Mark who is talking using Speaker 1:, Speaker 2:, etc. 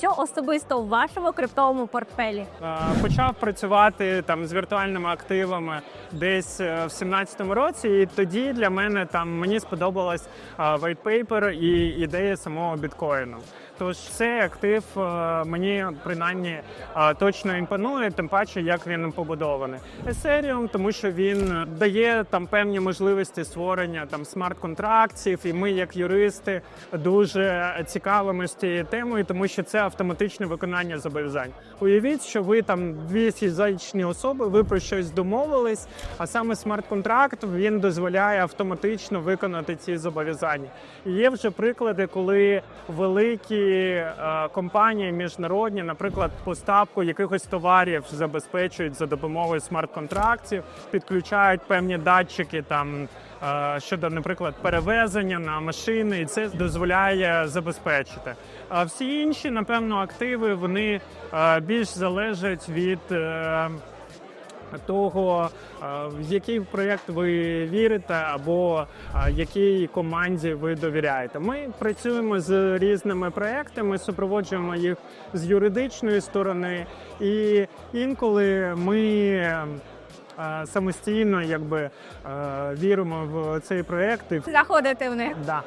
Speaker 1: що особисто у вашому криптовому портфелі?
Speaker 2: Почав працювати там з віртуальними активами десь е, в 17-му році, і тоді для мене там мені сподобалась white paper і ідея самого біткоїну. Тож цей актив е, мені принаймні точно імпонує, тим паче як він побудований. Ethereum, тому що він дає там певні можливості створення там смарт-контрактів, і ми, як юристи, дуже цікавимося цією темою, тому що це автоматичне виконання зобов'язань. Уявіть, що ви там дві фізичні особи, ви про щось домовились, а саме смарт-контракт він дозволяє автоматично виконати ці зобов'язання. І є вже приклади, коли великі е, компанії міжнародні, наприклад, поставку якихось товарів забезпечують за допомогою смарт-контрактів, підключають певні датчики там. Е, Щодо, наприклад, перевезення на машини, і це дозволяє забезпечити. А всі інші, напевно, активи вони е, більш залежать від е, того, в який проєкт ви вірите, або якій команді ви довіряєте. Ми працюємо з різними проектами, супроводжуємо їх з юридичної сторони, і інколи ми. Самостійно, якби е, віримо в цей проєкт. і
Speaker 1: Заходите в них.
Speaker 2: да.